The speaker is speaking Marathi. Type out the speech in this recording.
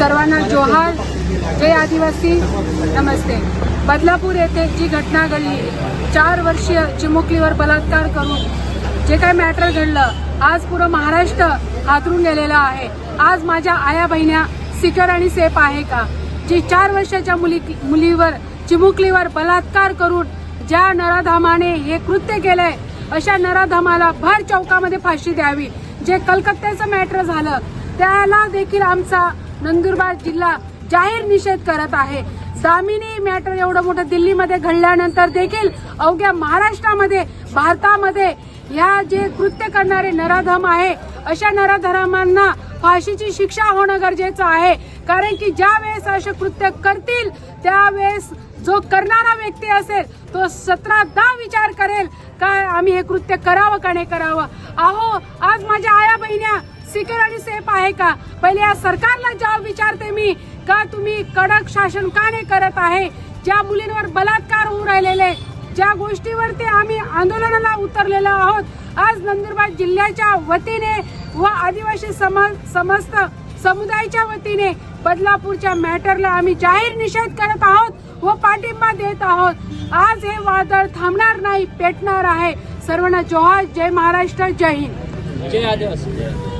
सर्वांना जोहार. जय आदिवासी. नमस्ते. बदलापूर येथे जी घटना घडली चार वर्षीय चिमुकलीवर बलात्कार करून जे काय मॅटर घडलं आज पुरं महाराष्ट्र हातरून गेलेलं आहे. आज माझ्या आया बहिण्या सिकर आणि सेफ आहे का? जी चार वर्षाच्या मुली मुलीवर चिमुकलीवर बलात्कार करून ज्या नराधामाने हे कृत्य केलंय अशा नराधामाला भर चौकामध्ये फाशी द्यावी. जे कलकत्त्याचं मॅटर झालं त्याला देखील आमचा नंदुरबार जिल्हा जाहीर निषेध करत आहे. दामिनी मॅटर एवढं मोठं दिल्लीमध्ये घडल्यानंतर देखील अवघ्या महाराष्ट्रामध्ये भारतामध्ये ह्या जे कृत्य करणारे नराधम आहे अशा नराधमांना फाशीची शिक्षा होणं गरजेचं आहे. कारण की ज्या वेळेस असे कृत्य करतील त्यावेळेस जो करणारा व्यक्ती असेल तो सतरादा विचार करेल का आम्ही हे कृत्य करावं का नाही करावं? अहो आज माझ्या आया बहिण्या सिक्युअर आणि सेफ आहे का? पहिले या सरकारला जवाब विचारते मी. का तुम्ही कडक शासन का नाही करत आहे? ज्या मुलींवर बलात्कार होऊ राहिलेले ज्या गोष्टीवरती आम्ही आंदोलनाला उतरलेलो आहोत आज नंदुरबार जिल्ह्याच्या वतीने व आदिवासी समाज समस्त समुदायाच्या वतीने बदलापूरच्या मॅटरला आम्ही जाहीर निषेध करत आहोत व पाठिंबा देत आहोत. आज हे वादळ थांबणार नाही पेटणार आहे. सर्वांना जोहार. जय महाराष्ट्र जय हिंद. जय आदिवासी.